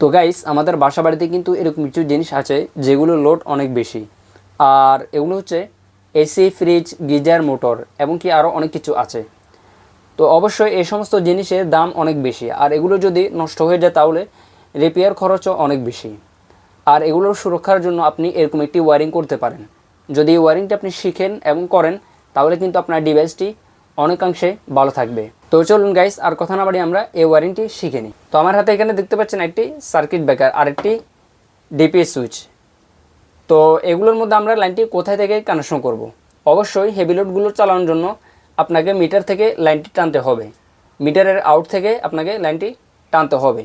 তো গাইস আমাদের বাসা বাড়িতে কিন্তু এরকম কিছু জিনিস আছে যেগুলো লোড অনেক বেশি। আর এগুলো হচ্ছে এসি ফ্রিজ গিজার মোটর এবং কি আরও অনেক কিছু আছে। তো অবশ্যই এই সমস্ত জিনিসের দাম অনেক বেশি। আর এগুলো যদি নষ্ট হয়ে যায় তাহলে রিপেয়ার খরচও অনেক বেশি। আর এগুলোর সুরক্ষার জন্য আপনি এরকম একটি ওয়ারিং করতে পারেন। যদি ওয়ারিংটি আপনি শিখেন এবং করেন, তাহলে কিন্তু আপনার ডিভাইসটি অনেকাংশে ভালো থাকবে। তো চলুন গাইস আর কথা না বাড়ি আমরা এই ওয়ারেন্টি শিখে নিই। তো আমার হাতে এখানে দেখতে পাচ্ছেন একটি সার্কিট ব্রেকার আর একটি ডিপিএস সুইচ তো এগুলোর মধ্যে আমরা লাইনটি কোথায় থেকে কানেকশন করব। অবশ্যই হেভি লোডগুলো চালানোর জন্য আপনাকে মিটার থেকে লাইনটি টানতে হবে। মিটারের আউট থেকে আপনাকে লাইনটি টানতে হবে।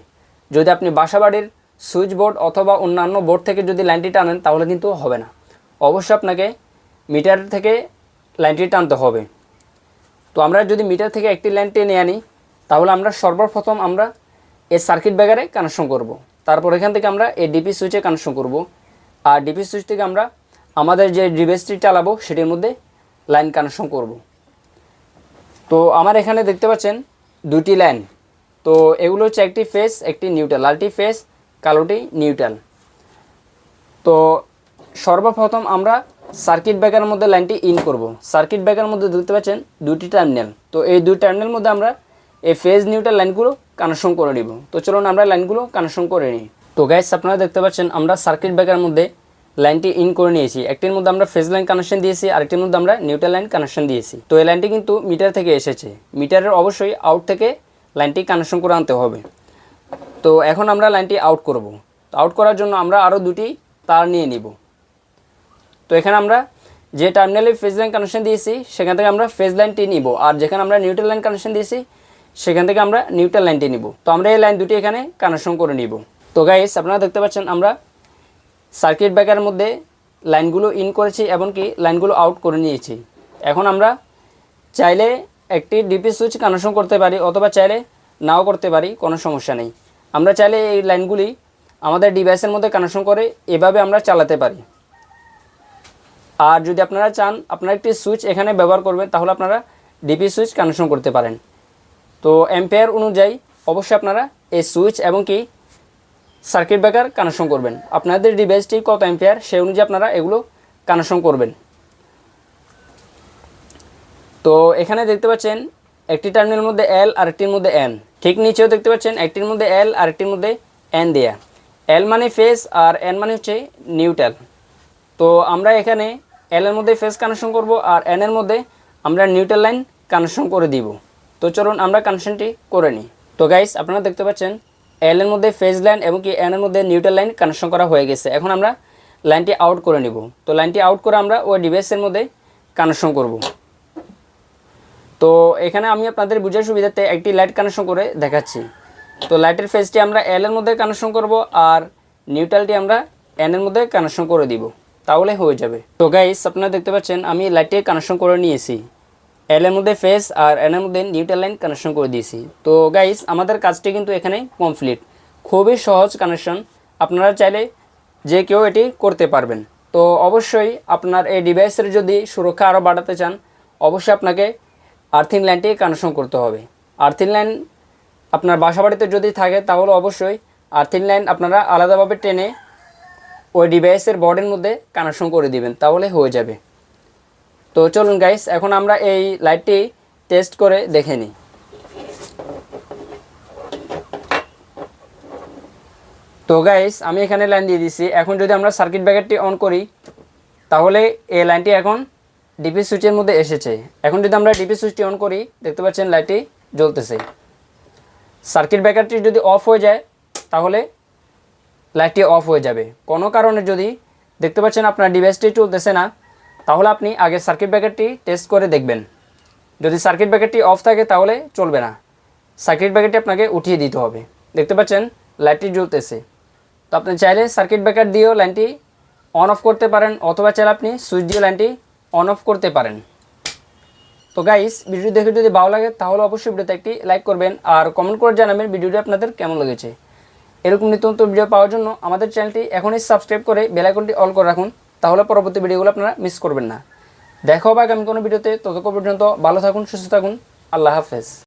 যদি আপনি বাসাবাড়ির সুইচ বোর্ড অথবা অন্যান্য বোর্ড থেকে যদি লাইনটি টানেন, তাহলে কিন্তু হবে না। অবশ্যই আপনাকে মিটার থেকে লাইনটি টানতে হবে। তো আমরা যদি মিটার থেকে একটি লাইন টেনে আনি, তাহলে আমরা সর্বপ্রথম আমরা এই সার্কিট ব্রেকারে কানেকশন করব। তারপর এখান থেকে আমরা এই ডিপি সুইচে কানেকশন করব। আর ডিপি সুইচ থেকে আমরা আমাদের যে ডিভাইসটি চালাবো, সেটির মধ্যে লাইন কানেকশন করব। তো আমার এখানে দেখতে পাচ্ছেন দুটি লাইন তো এগুলো হচ্ছে একটি ফেস একটি নিউট্রাল আরটি ফেস কালোটি নিউট্রাল তো সর্বপ্রথম আমরা সার্কিট ব্রেকারের মধ্যে লাইনটি ইন করব। সার্কিট ব্রেকারের মধ্যে দেখতে পাচ্ছেন দুটি টার্মিনাল তো এই দুই টার্মিনাল মধ্যে আমরা এই ফেজ নিউট্রাল লাইনগুলো কানেকশন করে নিব। তো চলুন আমরা লাইনগুলো কানেকশন করে নিই। তো গ্যাস আপনারা দেখতে পাচ্ছেন আমরা সার্কিট ব্রেকারের মধ্যে লাইনটি ইন করে নিয়েছি। একটির মধ্যে আমরা ফেজ লাইন কানেকশন দিয়েছি, আরেকটির মধ্যে আমরা নিউট্রাল লাইন কানেকশন দিয়েছি। তো এই লাইনটি কিন্তু মিটার থেকে এসেছে। মিটারের অবশ্যই আউট থেকে লাইনটি কানেকশন করে আনতে হবে। তো এখন আমরা লাইনটি আউট করব। তো আউট করার জন্য আমরা আরও দুটি তার নিয়ে নিব। তো এখানে আমরা যে টার্মিনালে ফেজ লাইন কানেকশন দিয়েছি, সেখান থেকে আমরা ফেজ লাইনটি নিব। আর যেখানে আমরা নিউট্রাল লাইন কানেকশন দিয়েছি, সেখান থেকে আমরা নিউট্রাল লাইনটি নিব। তো আমরা এই লাইন দুটি এখানে কানেকশন করে নিব। তো গাইস আপনারা দেখতে পাচ্ছেন আমরা সার্কিট ব্রেকারের মধ্যে লাইনগুলো ইন করেছি এমনকি লাইনগুলো আউট করে নিয়েছি। এখন আমরা চাইলে একটি ডিপি সুইচ কানেকশন করতে পারি, অথবা চাইলে নাও করতে পারি, কোনো সমস্যা নেই। আমরা চাইলে এই লাইনগুলি আমাদের ডিভাইসের মধ্যে কানেকশন করে এভাবে আমরা চালাতে পারি। আর যদি আপনারা চান, আপনারা একটি সুইচ এখানে ব্যবহার করবেন, তাহলে আপনারা ডিপি সুইচ কানেকশন করতে পারেন। তো অ্যাম্পেয়ার অনুযায়ী অবশ্যই আপনারা এই সুইচ এবং কি সার্কিট ব্রেকার কানেকশন করবেন। আপনাদের ডিভাইসটি কত অ্যাম্পেয়ার সেই অনুযায়ী আপনারা এগুলো কানেকশন করবেন। তো এখানে দেখতে পাচ্ছেন, একটি টার্মিনালের মধ্যে এল আর একটির মধ্যে এন ঠিক নিচেও দেখতে পাচ্ছেন, একটির মধ্যে এল আর একটির মধ্যে এন দেয়া। এল মানে ফেস আর এন মানে হচ্ছে নিউট্রাল তো আমরা এখানে এল এর মধ্যে ফেস কানেকশন করব আর এন এর মধ্যে আমরা নিউট্রাল লাইন কানেকশন করে দিব। তো চলুন আমরা কানেকশনটি করে নিই। তো গাইস আপনারা দেখতে পাচ্ছেন এল এর মধ্যে ফেজ লাইন এবং কি এন এর মধ্যে নিউট্রাল লাইন কানেকশন করা হয়ে গেছে। এখন আমরা লাইনটি আউট করে নিব। তো লাইনটি আউট করে আমরা ওই ডিভাইসের মধ্যে কানেকশন করব। তো এখানে আমি আপনাদের বুঝার সুবিধাতে একটি লাইট কানেকশন করে দেখাচ্ছি। তো লাইটের ফেজটি আমরা এল এর মধ্যে কানেকশন করব আর নিউট্রালটি আমরা এন এর মধ্যে কানেকশন করে দিব। তাহলে হয়ে যাবে। তো গাইস আপনারা দেখতে পাচ্ছেন, আমি লাইটে কানেকশন করে নিয়েছি। এল এর মধ্যে ফেস আর এন এর মধ্যে নিউট্রাল লাইন কানেকশন করে দিয়েছি। তো গাইস আমাদের কাজটি কিন্তু এখানে কমপ্লিট খুবই সহজ কানেকশন আপনারা চাইলে যে কেউ এটি করতে পারবেন। তো অবশ্যই আপনার এই ডিভাইসের যদি সুরক্ষা আরও বাড়াতে চান, অবশ্যই আপনাকে আর্থিং লাইনটি কানেকশন করতে হবে। আর্থিং লাইন আপনার বাসাবাড়িতে যদি থাকে, তাহলে অবশ্যই আর্থিং লাইন আপনারা আলাদাভাবে টেনে ওই ডিভাইসের বোর্ডের মধ্যে কানেকশন করে দিবেন, তাহলে হয়ে যাবে। তো চলুন গাইস এখন আমরা এই লাইটটি টেস্ট করে দেখে নিই। তো গাইস আমি এখানে লাইন দিয়ে দিছি। এখন যদি আমরা সার্কিট ব্রেকারটি অন করি, তাহলে এই লাইনটি এখন ডিপি সুইচের মধ্যে এসেছে। এখন যদি আমরা ডিপি সুইচটি অন করি, দেখতে পাচ্ছেন লাইটটি জ্বলতেছে। সার্কিট ব্রেকারটি যদি অফ হয়ে যায়, তাহলে লাইটটি অফ হয়ে যাবে। কোনো কারণে যদি দেখতে পাচ্ছেন আপনার ডিভাইসটি চলতেছে না, তাহলে আপনি আগে সার্কিট ব্রেকারটি টেস্ট করে দেখবেন। যদি সার্কিট ব্রেকারটি অফ থাকে, তাহলে চলবে না। সার্কিট ব্রেকারটি আপনাকে উঠিয়ে দিতে হবে। দেখতে পাচ্ছেন লাইটটি জ্বলতেছে। তো আপনি চাইলে সার্কিট ব্রেকার দিয়েও লাইনটি অন অফ করতে পারেন, অথবা চাইলে আপনি সুইচ দিয়ে লাইনটি অন অফ করতে পারেন। তো গাইস ভিডিও দেখে যদি ভালো লাগে, তাহলে অবশ্যই ভিডিওতে একটি লাইক করবেন, আর কমেন্ট করে জানাবেন ভিডিওটি আপনাদের কেমন লেগেছে। এরকম নিত্য নতুন ভিডিও পাওয়ার জন্য আমাদের চ্যানেলটি এখনই সাবস্ক্রাইব করে বেলাইকনটি অল করে রাখুন, তাহলে পরবর্তী ভিডিওগুলো আপনারা মিস করবেন না। দেখা হবে আগামী কোনো ভিডিওতে ততক্ষণ পর্যন্ত ভালো থাকুন, সুস্থ থাকুন, আল্লাহ হাফেজ।